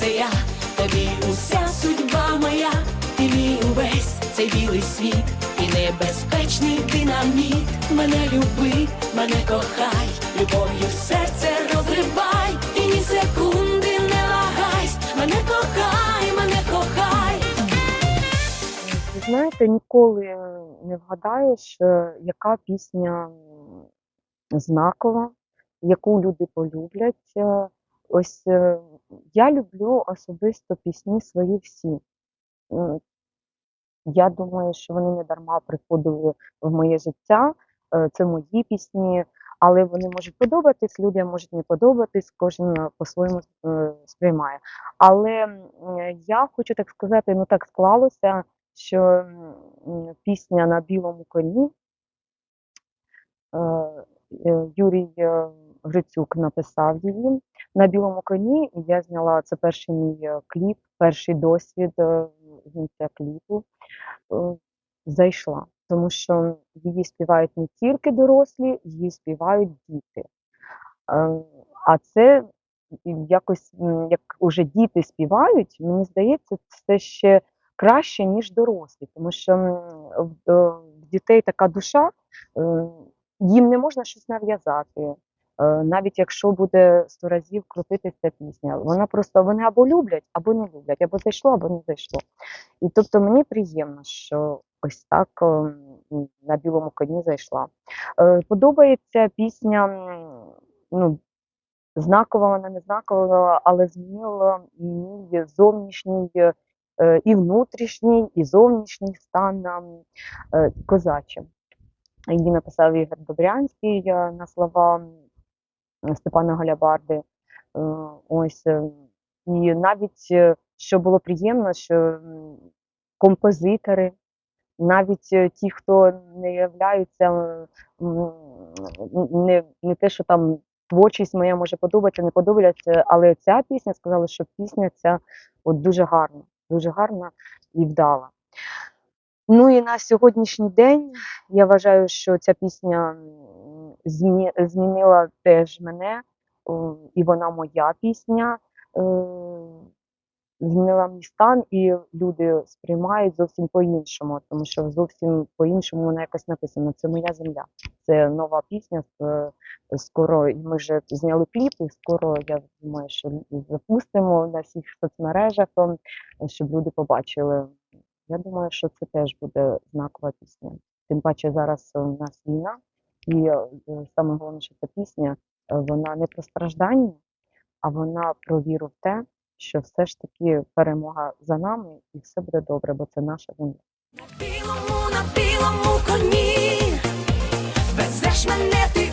це я, тобі уся судьба моя, ти мій увесь цей білий світ, і небезпечний динаміт. Мене люби, мене кохай, любов'ю серце розривай, і ні секунди не вагайсь, мене кохай, мене кохай. Знаєте, ніколи не вгадаєш, е, яка пісня знакова, яку люди полюблять. Е, Ось е, я люблю особисто пісні свої всі. Я думаю, що вони не дарма приходили в моє життя. Е, Це мої пісні, але вони можуть подобатись, людям можуть не подобатись, кожен е, по-своєму е, сприймає. Але я хочу так сказати, ну так склалося, що пісня на білому коні Юрій Грицюк написав її на білому коні, і я зняла це перший мій е, кліп, перший досвід е, зняття кліпу. Е, Зайшла, тому що її співають не тільки дорослі, її співають діти. Е, А це якось, як уже діти співають, мені здається, це ще краще, ніж дорослі, тому що в е, дітей така душа, е, їм не можна щось нав'язати. Е, Навіть якщо буде сто разів крутитися пісня, вона просто вони або люблять, або не люблять, або зайшло, або не зайшло. І тобто мені приємно, що ось так е, на білому коні зайшла. Е, Подобається пісня, ну, знакова вона не знакова, але змінила мій зовнішній і внутрішній, і зовнішній стан козачим. Її написав Ігор Добрянський на слова Степана Галябарди. Е, Ось е, і навіть е, що було приємно, що композитори, навіть ті, хто не являються не, не те, що там творчість моя може подобатися, не подобається, але ця пісня сказала, що пісня ця от дуже гарна, дуже гарна і вдала. Ну і на сьогоднішній день я вважаю, що ця пісня змі, змінила теж мене, і вона моя пісня. е, Змінила мій стан, і люди сприймають зовсім по-іншому, тому що зовсім по-іншому вона якось написана. Це моя земля. Це нова пісня. Скоро ми вже зняли кліп, і скоро я думаю, що запустимо на всіх соцмережах, ем, щоб люди побачили. Я думаю, що це теж буде знакова пісня. Тим паче зараз у нас війна, і е, саме головне, що ця пісня е, вона не про страждання, а вона про віру в те, що все ж таки перемога за нами і все буде добре, бо це наша земля. На білому, на білому коні, везеш мене ти